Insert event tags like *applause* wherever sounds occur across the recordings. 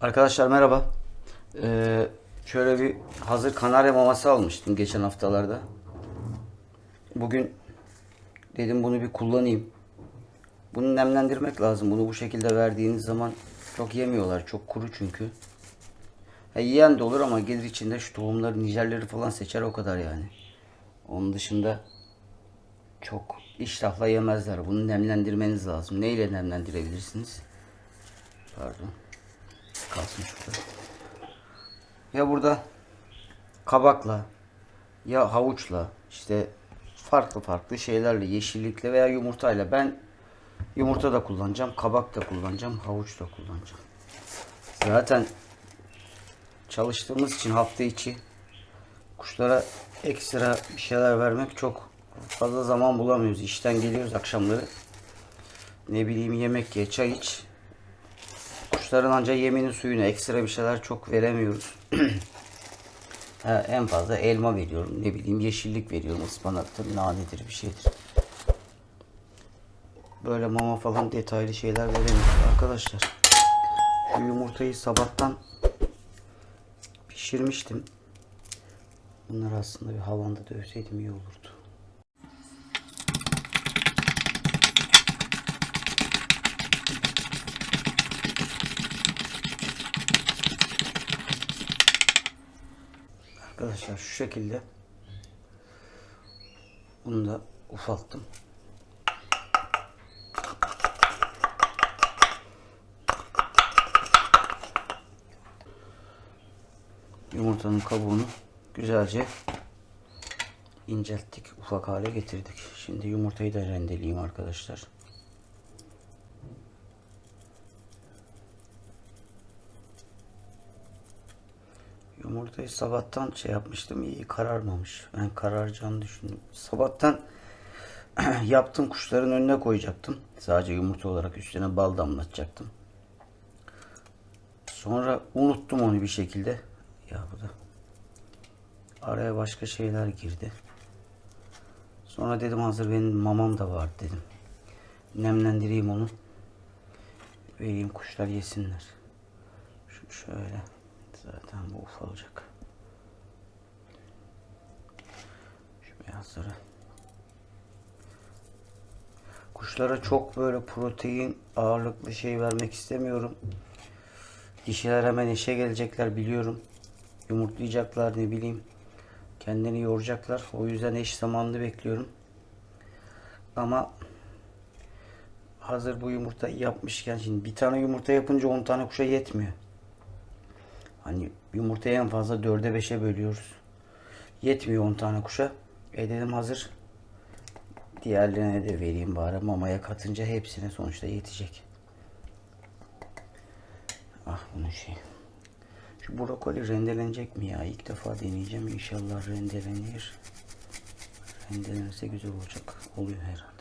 Arkadaşlar merhaba. Ee, şöyle bir hazır kanarya maması almıştım geçen haftalarda. Bugün dedim bunu bir kullanayım. Bunu nemlendirmek lazım. Bunu bu şekilde verdiğiniz zaman çok yemiyorlar. Çok kuru çünkü. Ha, yiyen de olur ama gelir içinde şu tohumları, nijerleri falan seçer o kadar yani. Onun dışında çok iştahla yemezler. Bunu nemlendirmeniz lazım. Neyle nemlendirebilirsiniz? Pardon. Şurada. Ya burada kabakla ya havuçla işte farklı farklı şeylerle yeşillikle veya yumurtayla ben yumurta da kullanacağım, kabak da kullanacağım, havuç da kullanacağım. Zaten çalıştığımız için hafta içi kuşlara ekstra bir şeyler vermek çok fazla zaman bulamıyoruz. İşten geliyoruz akşamları. Ne bileyim yemek ye, çay iç. Kuşların ancak yeminin suyunu ekstra bir şeyler çok veremiyoruz. *clears throat* en fazla elma veriyorum. Ne bileyim yeşillik veriyorum. Ispanaktır, nanedir bir şeydir. Böyle mama falan detaylı şeyler veremiyoruz arkadaşlar. Şu yumurtayı sabahtan pişirmiştim. Bunları aslında bir havanda dövseydim iyi olurdu. Arkadaşlar şu şekilde bunu da ufalttım. Yumurtanın kabuğunu güzelce incelttik, ufak hale getirdik. Şimdi yumurtayı da rendeleyeyim arkadaşlar. Yumurtayı sabahtan şey yapmıştım iyi kararmamış. Ben kararacağını düşündüm. Sabahtan *clears throat* yaptım kuşların önüne koyacaktım. Sadece yumurta olarak üstüne bal damlatacaktım. Sonra unuttum onu bir şekilde. Ya bu da araya başka şeyler girdi. Sonra dedim hazır benim mamam da var dedim. Nemlendireyim onu. Vereyim kuşlar yesinler. Şu şöyle. Zaten bu ufalacak. Şu beyazları. Kuşlara çok böyle protein ağırlıklı şey vermek istemiyorum. Dişiler hemen eşe gelecekler biliyorum. Yumurtlayacaklar ne bileyim. Kendini yoracaklar. O yüzden eş zamanlı bekliyorum. Ama hazır bu yumurtayı yapmışken şimdi bir tane yumurta yapınca 10 tane kuşa yetmiyor. Hani yumurtayı en fazla 4'e 5'e bölüyoruz. Yetmiyor 10 tane kuşa. E dedim hazır. Diğerlerine de vereyim bari. Mamaya katınca hepsine sonuçta yetecek. Ah bunun şey. Şu brokoli rendelenecek mi ya? İlk defa deneyeceğim. İnşallah rendelenir. Rendelenirse güzel olacak. Oluyor herhalde.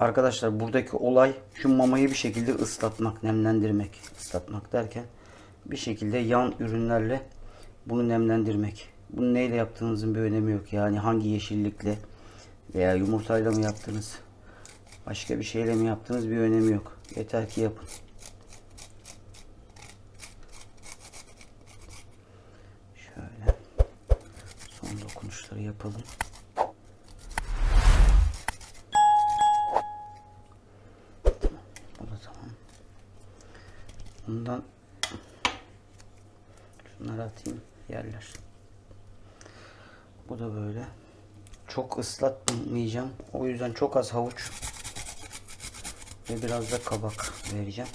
Arkadaşlar buradaki olay şu mamayı bir şekilde ıslatmak, nemlendirmek. Islatmak derken bir şekilde yan ürünlerle bunu nemlendirmek. Bunu neyle yaptığınızın bir önemi yok. Yani hangi yeşillikle veya yumurtayla mı yaptınız? Başka bir şeyle mi yaptınız bir önemi yok. Yeter ki yapın. Şöyle son dokunuşları yapalım. Bu da tamam. Bundan şunları atayım yerler. Bu da böyle. Çok ıslatmayacağım. O yüzden çok az havuç ve biraz da kabak vereceğim.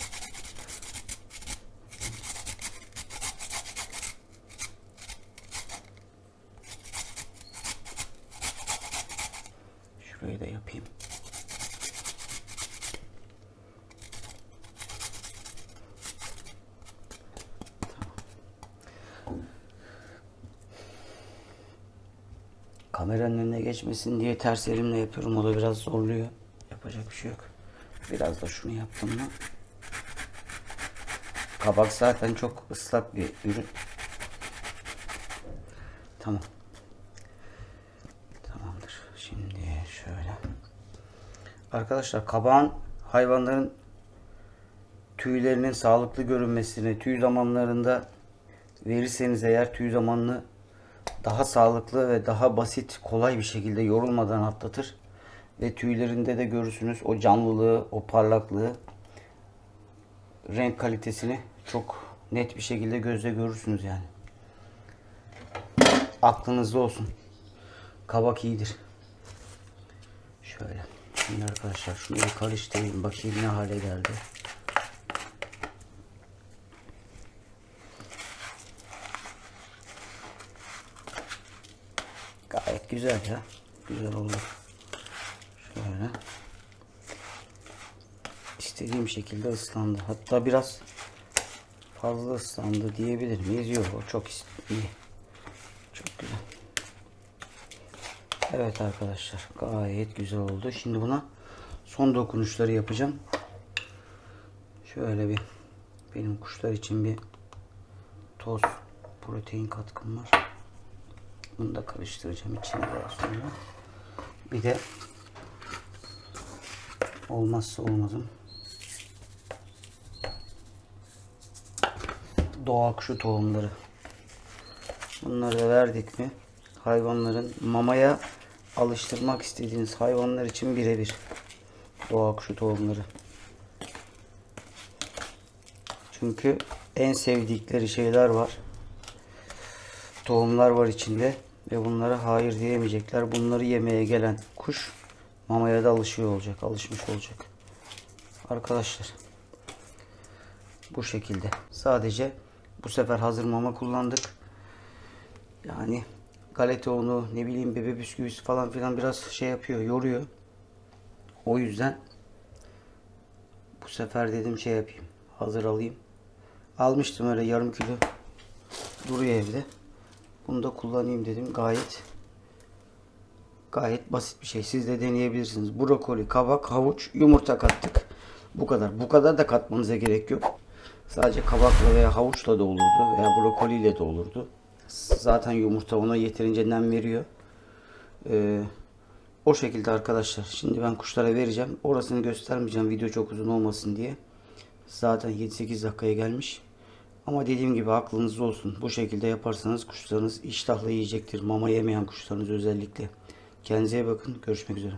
Şurayı da yapayım. Kameranın önüne geçmesin diye ters elimle yapıyorum. O da biraz zorluyor. Yapacak bir şey yok. Biraz da şunu yaptım mı. Kabak zaten çok ıslak bir ürün. Tamam. Tamamdır. Şimdi şöyle. Arkadaşlar kabağın hayvanların tüylerinin sağlıklı görünmesini tüy zamanlarında verirseniz eğer tüy zamanlı daha sağlıklı ve daha basit, kolay bir şekilde yorulmadan atlatır. Ve tüylerinde de görürsünüz o canlılığı, o parlaklığı, renk kalitesini çok net bir şekilde gözle görürsünüz yani. Aklınızda olsun. Kabak iyidir. Şöyle. Şimdi arkadaşlar şunu karıştırayım. Bakayım ne hale geldi. Gayet güzel ya. Güzel oldu. Şöyle. İstediğim şekilde ıslandı. Hatta biraz fazla ıslandı diyebilir miyiz? Yok o çok iyi. Çok güzel. Evet arkadaşlar gayet güzel oldu. Şimdi buna son dokunuşları yapacağım. Şöyle bir benim kuşlar için bir toz protein katkım var. Bunu da karıştıracağım içine daha sonra. Bir de olmazsa olmazım doğal kuşu tohumları. Bunları da verdik mi hayvanların mamaya alıştırmak istediğiniz hayvanlar için birebir doğal kuşu tohumları. Çünkü en sevdikleri şeyler var. Tohumlar var içinde ve bunlara hayır diyemeyecekler. Bunları yemeye gelen kuş mamaya da alışıyor olacak, alışmış olacak. Arkadaşlar bu şekilde. Sadece bu sefer hazır mama kullandık. Yani galeta unu, ne bileyim bebe bisküvisi falan filan biraz şey yapıyor, yoruyor. O yüzden bu sefer dedim şey yapayım. Hazır alayım. Almıştım öyle yarım kilo. Duruyor evde. Bunu da kullanayım dedim. Gayet gayet basit bir şey. Siz de deneyebilirsiniz. Brokoli, kabak, havuç, yumurta kattık. Bu kadar. Bu kadar da katmanıza gerek yok. Sadece kabakla veya havuçla da olurdu veya brokoliyle de olurdu. Zaten yumurta ona yeterince nem veriyor. Ee, o şekilde arkadaşlar. Şimdi ben kuşlara vereceğim. Orasını göstermeyeceğim. Video çok uzun olmasın diye. Zaten 7-8 dakikaya gelmiş. Ama dediğim gibi aklınızda olsun. Bu şekilde yaparsanız kuşlarınız iştahla yiyecektir. Mama yemeyen kuşlarınız özellikle. Kendinize bakın. Görüşmek üzere.